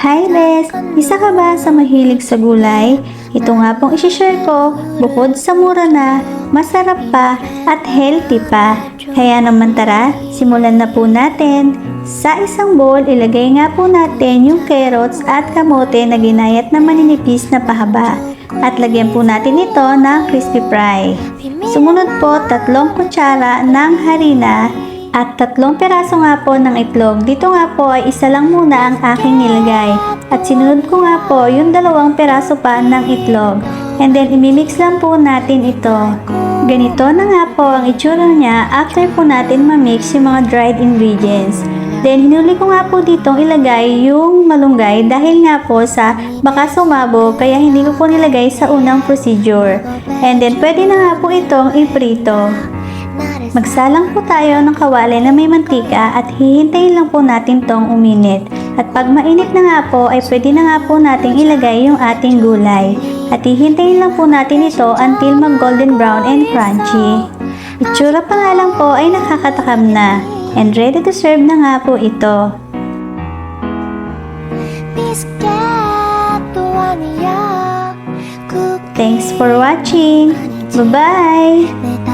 Hi Les! Isa ka ba sa mahilig sa gulay? Ito nga pong isishare ko, bukod sa mura na, masarap pa at healthy pa. Kaya naman tara, simulan na po natin. Sa isang bowl, ilagay nga po natin yung carrots at kamote na ginayat na maninipis na pahaba. At lagyan po natin ito ng crispy fry. Sumunod po, tatlong kutsara ng harina at tatlong peraso nga po ng itlog. Dito nga po ay isa lang muna ang aking nilagay. At sinunod ko nga po yung dalawang peraso pa ng itlog. And then imimix lang po natin ito. Ganito na nga po ang itsura niya after po natin mamix yung mga dried ingredients. Then hinuli ko nga po ditong ilagay yung malunggay dahil nga po sa baka sumabo kaya hindi ko po nilagay sa unang procedure. And then pwede na nga po itong iprito. Magsalang po tayo ng kawali na may mantika at hihintayin lang po natin tong uminit. At pag mainit na nga po ay pwede na nga po nating ilagay yung ating gulay. At hihintayin lang po natin ito until mag golden brown and crunchy. Itsura pa nga lang po ay nakakatakam na. And ready to serve na nga po ito. Thanks for watching! Bye-bye!